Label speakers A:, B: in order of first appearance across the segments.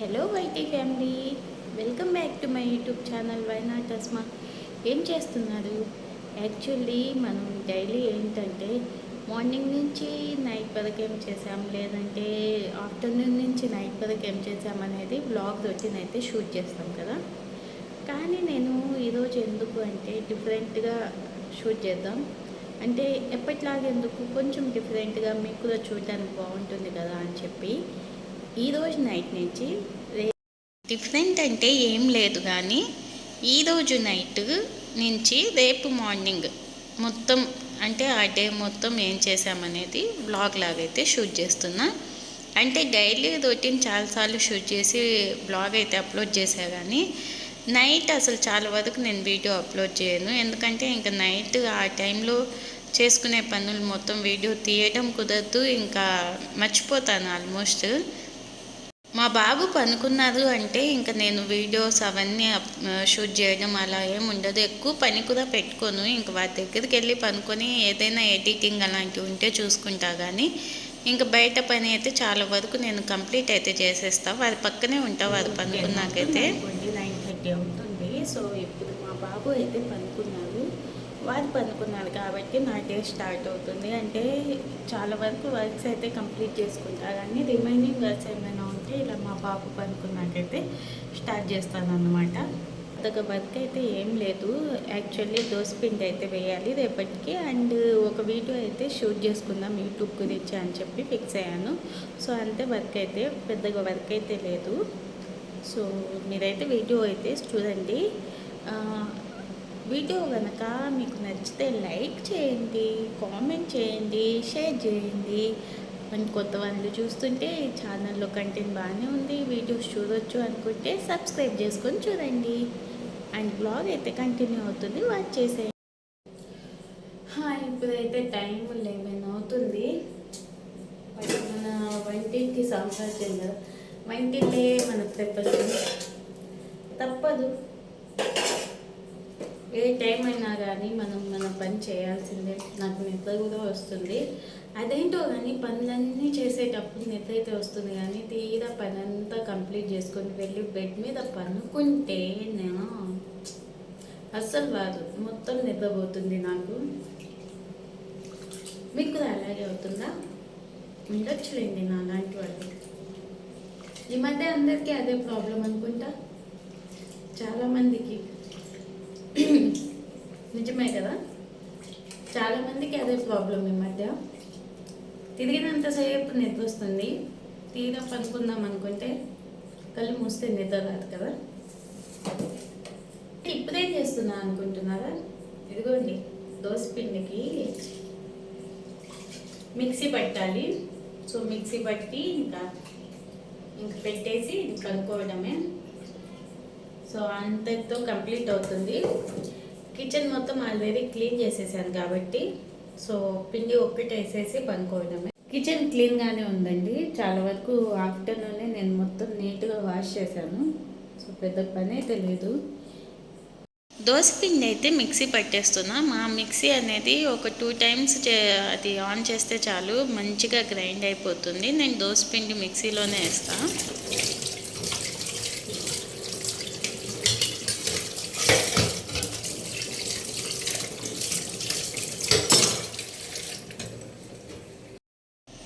A: Hello YT family welcome back to my YouTube channel Why Not Asma ఏం చేస్తున్నారు? Actually మనం daily ఏంటంటే morning నుంచి నైట్ వరకు ఏం చేసాం లేదంటే ఆఫ్టర్నూన్ నుంచి నైట్ వరకు ఏం చేసాం అనేది బ్లాగ్ అయితే షూట్ చేస్తాం కదా. కానీ నేను ఈరోజు ఎందుకు అంటే డిఫరెంట్గా షూట్ చేద్దాం. అంటే ఎప్పటిలాగా ఎందుకు కొంచెం డిఫరెంట్గా మీకు కూడా చూడడానికి బాగుంటుంది కదా అని చెప్పి. ఈరోజు నైట్ నుంచి డిఫరెంట్ అంటే ఏం లేదు కానీ ఈరోజు నైట్ నుంచి రేపు మార్నింగ్ మొత్తం అంటే ఆ డే మొత్తం ఏం చేసామనేది బ్లాగ్ లాగైతే షూట్ చేస్తున్నా. అంటే డైలీ రొటీన్ చాలాసార్లు షూట్ చేసి బ్లాగ్ అయితే అప్లోడ్ చేసా కానీ నైట్ అసలు చాలా వరకు నేను వీడియో అప్లోడ్ చేయను. ఎందుకంటే ఇంకా నైట్ ఆ టైంలో చేసుకునే పనులు మొత్తం వీడియో తీయడం కుదరదు ఇంకా మర్చిపోతాను ఆల్మోస్ట్. మా బాబు పనుకున్నారు అంటే ఇంకా నేను వీడియోస్ అవన్నీ అప్- షూట్ చేయడం అలా ఏం ఉండదు. ఎక్కువ పని కూడా పెట్టుకోను. ఇంకా వారి దగ్గరికి వెళ్ళి పనుకొని ఏదైనా ఎడిటింగ్ అలాంటివి ఉంటే చూసుకుంటా కానీ ఇంకా బయట పని అయితే చాలా వరకు నేను కంప్లీట్ అయితే చేసేస్తా. వారి పక్కనే ఉంటా వారు పనుకున్నాకైతే. నైన్ థర్టీ అవుతుంది. సో ఇప్పుడు మా బాబు అయితే పనుకున్నారు వారు పనుకున్నారు కాబట్టి నా డే స్టార్ట్ అవుతుంది. అంటే చాలా వరకు వర్క్స్ అయితే కంప్లీట్ చేసుకుంటారు. కానీ రిమైనింగ్ వర్క్స్ ఏమైనా ఉంటే ఇలా మా బాబు పనుకున్నాకైతే స్టార్ట్ చేస్తాను అనమాట అదొక వర్క్ అయితే ఏం లేదు. యాక్చువల్లీ పిండి అయితే వేయాలి రేపటికి. అండ్ ఒక వీడియో అయితే షూట్ చేసుకుందాం యూట్యూబ్ గురించి అని చెప్పి ఫిక్స్ అయ్యాను. సో అంతే వర్క్ అయితే పెద్దగా వర్క్ అయితే లేదు. సో మీరైతే వీడియో అయితే చూడండి. వీడియో కనుక మీకు నచ్చితే లైక్ చేయండి కామెంట్ చేయండి షేర్ చేయండి. అండ్ కొత్త వాళ్ళు చూస్తుంటే ఛానల్లో కంటెంట్ బాగానే ఉంది వీడియోస్ చూడొచ్చు అనుకుంటే సబ్స్క్రైబ్ చేసుకొని చూడండి. అండ్ బ్లాగ్ అయితే కంటిన్యూ అవుతుంది వాచ్ చేసేయండి. హాయ్ ఇప్పుడైతే టైం లెవెన్ అవుతుంది. మన వంటింటి సాంప్రదాయం కదా వంటిల్లే మన ప్రపంచం తప్పదు. ఏ టైం అయినా కానీ మనం మన పని చేయాల్సిందే. నాకు నిద్ర కూడా వస్తుంది. అదేంటో కానీ పనులన్నీ చేసేటప్పుడు నిద్ర అయితే వస్తుంది కానీ తీరా పని అంతా కంప్లీట్ చేసుకొని వెళ్ళి బెడ్ మీద పనుకుంటే నేను అస్సలు రాదు. మొత్తం నిద్రపోతుంది నాకు. మీకు కూడా అలాగే అవుతుందా? ఉండొచ్చులేండి నా లాంటి వాళ్ళు. ఈ మధ్య అందరికీ అదే ప్రాబ్లం అనుకుంటా. చాలామందికి నిజమే కదా? చాలామందికి అదే ప్రాబ్లం ఈ మధ్య. తిరిగినంతసేపు నిద్ర వస్తుంది. తీరా పనుకుందాం అనుకుంటే కళ్ళు మూస్తే నిద్ర రాదు కదా? ఇప్పుడే చేస్తున్నా అనుకుంటున్నారా? ఇదిగోండి దోశ పిండికి మిక్సీ పట్టాలి. సో మిక్సీ పట్టి ఇంకా ఇంకా పెట్టేసి కనుక్కోవడమే. సో అంతటితో కంప్లీట్ అవుతుంది. కిచెన్ మొత్తం ఆల్రెడీ క్లీన్ చేసేసాను కాబట్టి సో పిండి ఒక్కటి వేసేసి పనుకోవడమే కిచెన్ క్లీన్గానే ఉందండి. చాలా వరకు ఆఫ్టర్నూనే నేను మొత్తం నీట్గా వాష్ చేశాను. సో పెద్ద పని అయితే లేదు. పిండి అయితే మిక్సీ పట్టేస్తున్నా. మా మిక్సీ అనేది ఒక టూ టైమ్స్ అది ఆన్ చేస్తే చాలు మంచిగా గ్రైండ్ అయిపోతుంది. నేను పిండి మిక్సీలోనే వేస్తాను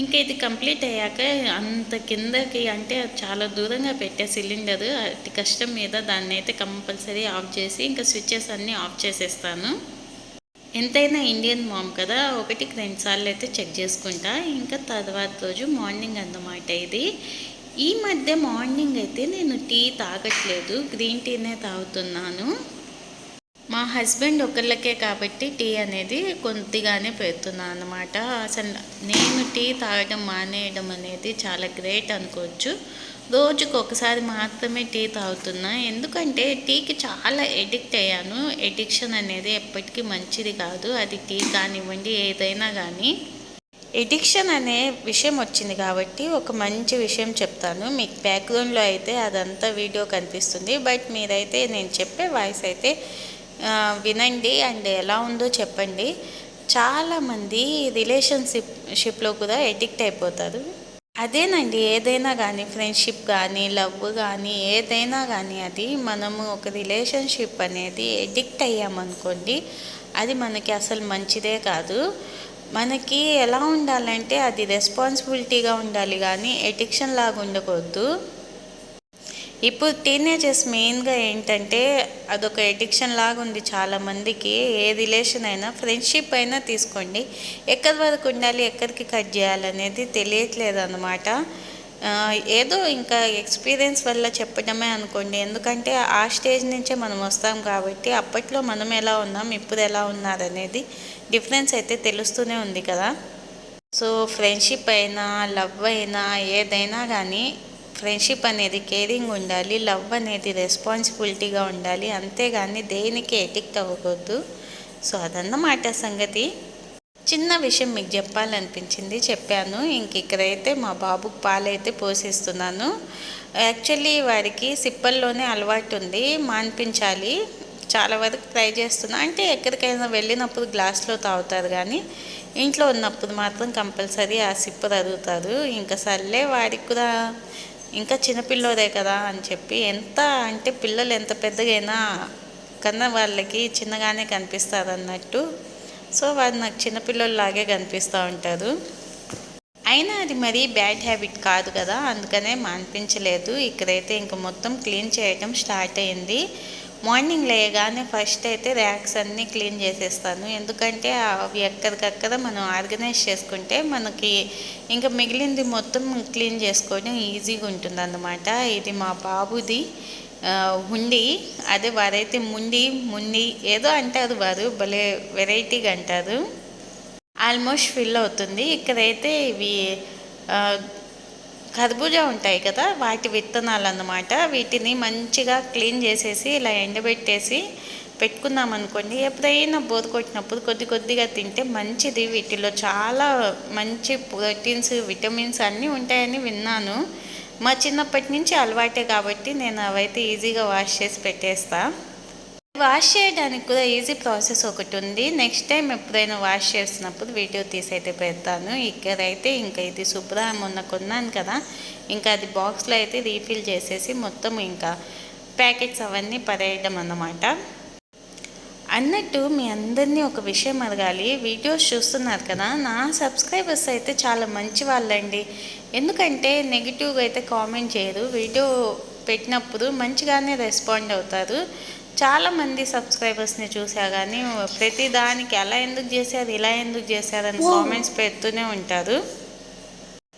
A: ఇంకా ఇది కంప్లీట్ అయ్యాక అంత కిందకి అంటే చాలా దూరంగా పెట్టే సిలిండర్ అతి కష్టం మీద దాన్ని అయితే కంపల్సరీ ఆఫ్ చేసి ఇంకా స్విచ్చెస్ అన్నీ ఆఫ్ చేసేస్తాను. ఎంతైనా ఇండియన్ మామ్ కదా ఒకటికి రెండు సార్లు అయితే చెక్ చేసుకుంటా. ఇంకా తర్వాత రోజు మార్నింగ్ అన్నమాట ఇది. ఈ మధ్య మార్నింగ్ అయితే నేను టీ తాగట్లేదు గ్రీన్ టీనే తాగుతున్నాను. మా హస్బెండ్ ఒకళ్ళకే కాబట్టి టీ అనేది కొద్దిగానే పెడుతున్నాను అనమాట అసలు నేను టీ తాగడం మానేయడం అనేది చాలా గ్రేట్ అనుకోవచ్చు. రోజుకు ఒకసారి మాత్రమే టీ తాగుతున్నా. ఎందుకంటే టీకి చాలా ఎడిక్ట్ అయ్యాను. ఎడిక్షన్ అనేది ఎప్పటికీ మంచిది కాదు. అది టీ కానివ్వండి ఏదైనా కానీ ఎడిక్షన్ అనే విషయం వచ్చింది కాబట్టి ఒక మంచి విషయం చెప్తాను. మీకు బ్యాక్గ్రౌండ్లో అయితే అదంతా వీడియో కనిపిస్తుంది. బట్ మీరైతే నేను చెప్పే వాయిస్ అయితే వినండి అండ్ ఎలా ఉందో చెప్పండి. చాలామంది రిలేషన్షిప్ షిప్లో కూడా ఎడిక్ట్ అయిపోతారు. అదేనండి ఏదైనా కానీ ఫ్రెండ్షిప్ కానీ లవ్ కానీ ఏదైనా కానీ అది మనము ఒక రిలేషన్షిప్ అనేది ఎడిక్ట్ అయ్యామనుకోండి అది మనకి అసలు మంచిదే కాదు. మనకి ఎలా ఉండాలంటే అది రెస్పాన్సిబిలిటీగా ఉండాలి కానీ ఎడిక్షన్ లాగా ఉండకూడదు. ఇప్పుడు టీనేజర్స్ మెయిన్గా ఏంటంటే అదొక ఎడిక్షన్ లాగా ఉంది చాలామందికి. ఏ రిలేషన్ అయినా ఫ్రెండ్షిప్ అయినా తీసుకోండి. ఎక్కడి వరకు ఉండాలి ఎక్కడికి కట్ చేయాలనేది తెలియట్లేదు అనమాట ఏదో ఇంకా ఎక్స్పీరియన్స్ వల్ల చెప్పడమే అనుకోండి. ఎందుకంటే ఆ స్టేజ్ నుంచే మనం వస్తాం కాబట్టి అప్పట్లో మనం ఎలా ఉన్నాం ఇప్పుడు ఎలా ఉన్నారనేది డిఫరెన్స్ అయితే తెలుస్తూనే ఉంది కదా. సో ఫ్రెండ్షిప్ అయినా లవ్ అయినా ఏదైనా కానీ ఫ్రెండ్షిప్ అనేది కేరింగ్ ఉండాలి లవ్ అనేది రెస్పాన్సిబిలిటీగా ఉండాలి. అంతేగాని దేనికి ఎడిక్ట్ అవ్వకూడదు. సో అదన్నమాట సంగతి. చిన్న విషయం మీకు చెప్పాలనిపించింది చెప్పాను. ఇంక ఇక్కడైతే మా బాబుకు పాలైతే పోషిస్తున్నాను యాక్చువల్లీ వారికి సిప్పల్లోనే అలవాటు ఉంది మాన్పించాలి. చాలా వరకు ట్రై చేస్తున్నా. అంటే ఎక్కడికైనా వెళ్ళినప్పుడు గ్లాస్లో తాగుతారు కానీ ఇంట్లో ఉన్నప్పుడు మాత్రం కంపల్సరీ ఆ సిప్పు అడుగుతారు. ఇంకా సర్లే వాడికి కూడా ఇంకా చిన్నపిల్లోదే కదా అని చెప్పి ఎంత అంటే పిల్లలు ఎంత పెద్దగైనా కన్నా వాళ్ళకి చిన్నగానే కనిపిస్తారు అన్నట్టు సో వారు నాకు చిన్నపిల్లల్లాగే కనిపిస్తూ ఉంటారు అయినా అది మరీ బ్యాడ్ హ్యాబిట్ కాదు కదా అందుకనే మాన్పించలేదు ఇక్కడైతే ఇంక మొత్తం క్లీన్ చేయటం స్టార్ట్ అయింది. మార్నింగ్ లేయగానే ఫస్ట్ అయితే ర్యాక్స్ అన్నీ క్లీన్ చేసేస్తాను. ఎందుకంటే అవి ఎక్కడికక్కడ మనం ఆర్గనైజ్ చేసుకుంటే మనకి ఇంకా మిగిలింది మొత్తం క్లీన్ చేసుకోవడం ఈజీగా ఉంటుంది అన్నమాట ఇది మా బాబుది హుండి. అదే వారైతే ముండి ముండి ఏదో అంటారు వారు భలే వెరైటీగా అంటారు. ఆల్మోస్ట్ ఫిల్ అవుతుంది. ఇక్కడైతే ఇవి కర్బూజా ఉంటాయి కదా వాటి విత్తనాలు అన్నమాట వీటిని మంచిగా క్లీన్ చేసేసి ఇలా ఎండబెట్టేసి పెట్టుకున్నాం అనుకోండి. ఎప్పుడైనా బోర్ కొట్టినప్పుడు కొద్ది కొద్దిగా తింటే మంచిది. వీటిలో చాలా మంచి ప్రోటీన్స్ విటమిన్స్ అన్నీ ఉంటాయని విన్నాను. మా చిన్నప్పటి నుంచి అలవాటే కాబట్టి నేను అవైతే ఈజీగా వాష్ చేసి పెట్టేస్తాను వాష్ చేయడానికి కూడా ఈజీ ప్రాసెస్ ఒకటి ఉంది. నెక్స్ట్ టైం ఎప్పుడైనా వాష్ చేసినప్పుడు వీడియో తీసి అయితే పెడతాను. ఇక్కడైతే ఇంకా ఇది శుభ్రం మొన్న కొన్నాను కదా. ఇంకా అది బాక్స్లో అయితే రీఫిల్ చేసేసి మొత్తం ఇంకా ప్యాకెట్స్ అవన్నీ పడేయడం అన్నమాట. అన్నట్టు మీ అందరినీ ఒక విషయం అడగాలి. వీడియోస్ చూస్తున్నారు కదా. నా సబ్స్క్రైబర్స్ అయితే చాలా మంచి వాళ్ళండి. ఎందుకంటే నెగిటివ్గా అయితే కామెంట్ చేయరు. వీడియో పెట్టినప్పుడు మంచిగానే రెస్పాండ్ అవుతారు. చాలామంది సబ్స్క్రైబర్స్ని చూసా కానీ ప్రతి దానికి అలా ఎందుకు చేశారు ఇలా ఎందుకు చేశారని కామెంట్స్ పెడుతూనే ఉంటారు.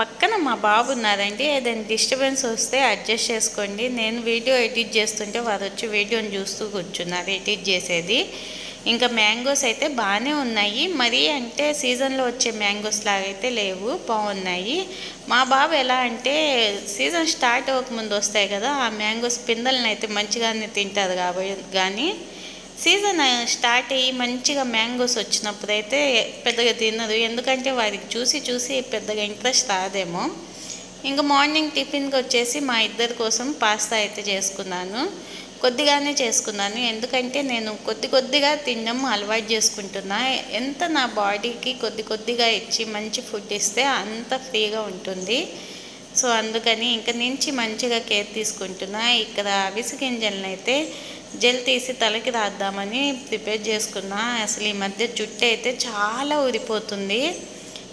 A: పక్కన మా బాబు ఉన్నారండి ఏదైనా డిస్టర్బెన్స్ వస్తే అడ్జస్ట్ చేసుకోండి. నేను వీడియో ఎడిట్ చేస్తుంటే వారు వచ్చి వీడియోని చూస్తూ కూర్చున్నారు ఎడిట్ చేసేది. ఇంకా మ్యాంగోస్ అయితే బాగానే ఉన్నాయి. మరీ అంటే సీజన్లో వచ్చే మ్యాంగోస్ లాగైతే లేవు. బాగున్నాయి. మా బాబు ఎలా అంటే సీజన్ స్టార్ట్ అవ్వకముందు వస్తాయి కదా ఆ మ్యాంగోస్ పిందల్ని అయితే మంచిగానే తింటారు కాబట్టి కానీ సీజన్ స్టార్ట్ అయ్యి మంచిగా మ్యాంగోస్ వచ్చినప్పుడు అయితే పెద్దగా తినదు. ఎందుకంటే వారికి చూసి చూసి పెద్దగా ఇంట్రెస్ట్ రాదేమో. ఇంకా మార్నింగ్ టిఫిన్కి వచ్చేసి మా ఇద్దరి కోసం పాస్తా అయితే చేసుకున్నాను. కొద్దిగానే చేసుకున్నాను. ఎందుకంటే నేను కొద్ది కొద్దిగా తినడం అలవాటు చేసుకుంటున్నా. ఎంత నా బాడీకి కొద్ది కొద్దిగా ఇచ్చి మంచి ఫుడ్ ఇస్తే అంత ఫ్రీగా ఉంటుంది. సో అందుకని ఇంక నుంచి మంచిగా కేర్ తీసుకుంటున్నా. ఇక్కడ అవిసి గింజలను అయితే జెల్ తీసి తలకి రాద్దామని ప్రిపేర్ చేసుకున్నా. అసలు ఈ మధ్య జుట్టు అయితే చాలా ఊరిపోతుంది.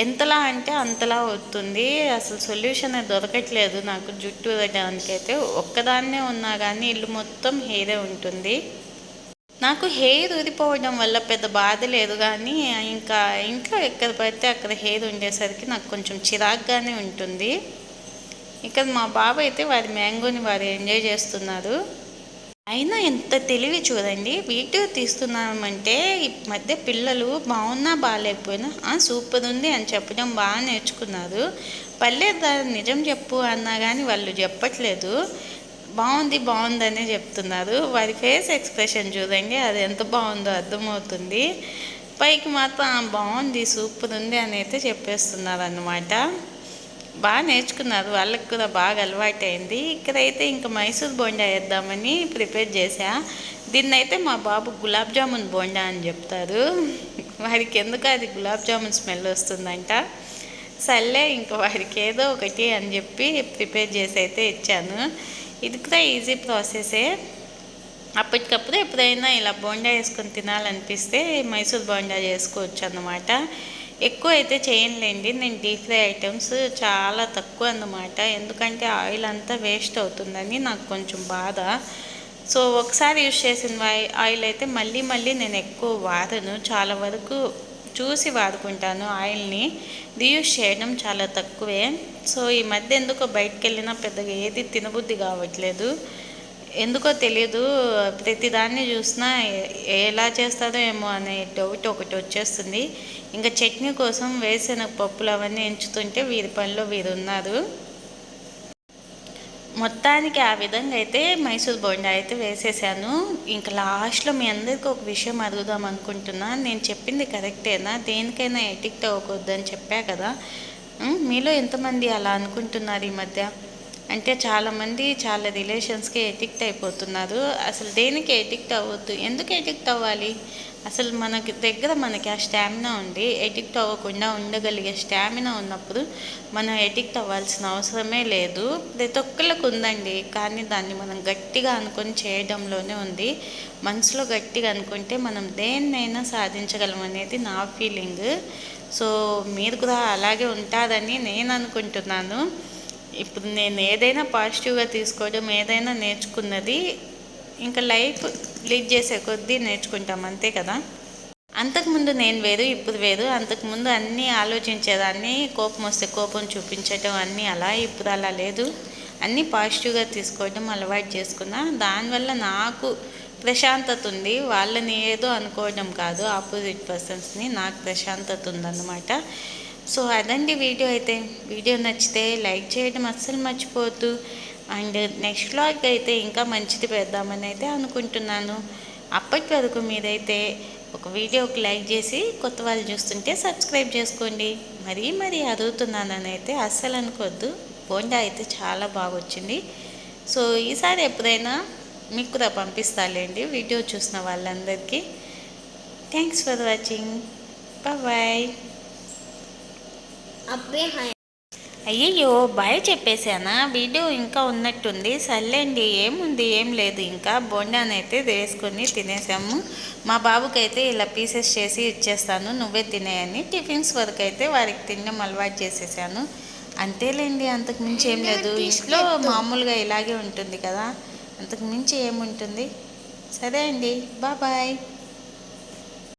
A: ఎంతలా అంటే అంతలా అవుతుంది. అసలు సొల్యూషన్ దొరకట్లేదు నాకు జుట్టు అయితే ఒక్కదాన్నే ఉన్నా కానీ ఇల్లు మొత్తం హెయిరే ఉంటుంది. నాకు హెయిర్ ఊరిపోవడం వల్ల పెద్ద బాధ లేదు కానీ ఇంకా ఇంట్లో ఎక్కడ పడితే అక్కడ హెయిర్ ఉండేసరికి నాకు కొంచెం చిరాగ్గానే ఉంటుంది. ఇక్కడ మా బాబు అయితే వారి మ్యాంగోని వారు ఎంజాయ్ చేస్తున్నారు. అయినా ఎంత తెలివి చూడండి వీడియో తీస్తున్నామంటే ఈ మధ్య పిల్లలు బాగున్నా బాగాలేకపోయినా సూపర్ ఉంది అని చెప్పడం బాగా నేర్చుకున్నారు. పర్లేదు నిజం చెప్పు అన్నా కానీ వాళ్ళు చెప్పట్లేదు. బాగుంది బాగుందనే చెప్తున్నారు. వారి ఫేస్ ఎక్స్ప్రెషన్ చూడండి అది ఎంత బాగుందో అర్థమవుతుంది. పైకి మాత్రం బాగుంది సూపర్ ఉంది అని అయితే చెప్పేస్తున్నారు అన్నమాట బాగా నేర్చుకున్నారు. వాళ్ళకి కూడా బాగా అలవాటు అయింది. ఇక్కడైతే ఇంకా మైసూర్ బోండా వేద్దామని ప్రిపేర్ చేశా. దీన్ని అయితే మా బాబు గులాబ్ జామున్ బోండా అని చెప్తారు. వారికి ఎందుకు అది గులాబ్ జామున్ స్మెల్ వస్తుందంట? సర్లే ఇంక వాడికి ఏదో ఒకటి అని చెప్పి ప్రిపేర్ చేసి అయితే ఇచ్చాను. ఇది కూడా ఈజీ ప్రాసెసే. అప్పటికప్పుడు ఎప్పుడైనా ఇలా బోండా వేసుకొని తినాలనిపిస్తే మైసూర్ బోండా చేసుకోవచ్చు అన్నమాట ఎక్కువ అయితే చేయనులేండి నేను డీప్ ఫ్రై ఐటమ్స్ చాలా తక్కువ అన్నమాట. ఎందుకంటే ఆయిల్ అంతా వేస్ట్ అవుతుందని నాకు కొంచెం బాధ. సో ఒకసారి యూజ్ చేసిన ఆయిల్ అయితే మళ్ళీ మళ్ళీ నేను ఎక్కువ వాడను. చాలా వరకు చూసి వాడుకుంటాను ఆయిల్ని. రీయూజ్ చేయడం చాలా తక్కువే. సో ఈ మధ్య ఎందుకో బయటకు వెళ్ళినా పెద్దగా ఏది తినబుద్ధి కావట్లేదు. ఎందుకో తెలియదు ప్రతిదాన్ని చూసినా ఎలా చేస్తారో ఏమో అనే డౌట్ ఒకటి వచ్చేస్తుంది. ఇంకా చట్నీ కోసం వేసిన పప్పులు అవన్నీ ఎంచుతుంటే వీరి పనిలో వీరు ఉన్నారు. మొత్తానికి ఆ విధంగా అయితే మైసూర్ బోండా అయితే వేసేసాను. ఇంకా లాస్ట్లో మీ అందరికీ ఒక విషయం అడుగుదాం అనుకుంటున్నా. నేను చెప్పింది కరెక్టేనా? దేనికైనా ఎటిక్ట్ అవ్వకూడదని చెప్పా కదా. మీలో ఎంతమంది అలా అనుకుంటున్నారు ఈ మధ్య? అంటే చాలామంది చాలా రిలేషన్స్కి ఎడిక్ట్ అయిపోతున్నారు. అసలు దేనికి ఎడిక్ట్ అవ్వద్దు? ఎందుకు ఎడిక్ట్ అవ్వాలి? అసలు మనకి దగ్గర మనకి ఆ స్టామినా ఉండి ఎడిక్ట్ అవ్వకుండా ఉండగలిగే స్టామినా ఉన్నప్పుడు మనం ఎడిక్ట్ అవ్వాల్సిన అవసరమే లేదు. ప్రతి ఒక్కళ్ళకు ఉందండి. కానీ దాన్ని మనం గట్టిగా అనుకొని చేయడంలోనే ఉంది. మనసులో గట్టిగా అనుకుంటే మనం దేన్నైనా సాధించగలం అనేది నా ఫీలింగ్ సో మీరు కూడా అలాగే ఉంటారని నేను అనుకుంటున్నాను. ఇప్పుడు నేను ఏదైనా పాజిటివ్గా తీసుకోవడం ఏదైనా నేర్చుకున్నది ఇంకా లైఫ్ లీడ్ చేసే కొద్దీ నేర్చుకుంటాం అంతే కదా? అంతకుముందు నేను వేరు ఇప్పుడు వేరు. అంతకుముందు అన్నీ ఆలోచించేదాన్ని కోపం వస్తే కోపం చూపించటం అన్నీ అలా ఇప్పుడు అలా లేదు. అన్నీ పాజిటివ్గా తీసుకోవడం అలవాటు చేసుకున్నా. దానివల్ల నాకు ప్రశాంతత ఉంది. వాళ్ళని ఏదో అనుకోవడం కాదు. ఆపోజిట్ పర్సన్స్ని నాకు ప్రశాంతత ఉందన్నమాట. సో అదండి వీడియో అయితే. వీడియో నచ్చితే లైక్ చేయడం అస్సలు మర్చిపోవద్దు. అండ్ నెక్స్ట్ వ్లాగ్ అయితే ఇంకా మంచిది పెడదామని అయితే అనుకుంటున్నాను. అప్పటి వరకు మీరైతే ఒక వీడియోకి లైక్ చేసి కొత్త వాళ్ళు చూస్తుంటే సబ్స్క్రైబ్ చేసుకోండి. మరీ మరీ అడుగుతున్నానని అయితే అస్సలు అనుకోవద్దు. బోండా అయితే చాలా బాగా వచ్చింది. సో ఈసారి ఎప్పుడైనా మీకు కూడా పంపిస్తాలేండి వీడియో చూసిన వాళ్ళందరికీ. Thanks for watching. బాయ్
B: అబ్బే హాయ్.
A: అయ్యయ్యో బాయ్ చెప్పేశానా? వీడియో ఇంకా ఉన్నట్టుంది. సర్లేండి ఏముంది? ఏం లేదు. ఇంకా బోండానైతే వేసుకొని తినేసాము. మా బాబుకి అయితే ఇలా పీసెస్ చేసి ఇచ్చేస్తాను. నువ్వే తినేయని టిఫిన్స్ వరకు అయితే వారికి తినడం అలవాటు చేసేసాను. అంతేలేండి అంతకు మించి ఏం లేదు. ఇంట్లో మామూలుగా ఇలాగే ఉంటుంది కదా. అంతకు మించి ఏముంటుంది? సరే అండి బాయ్.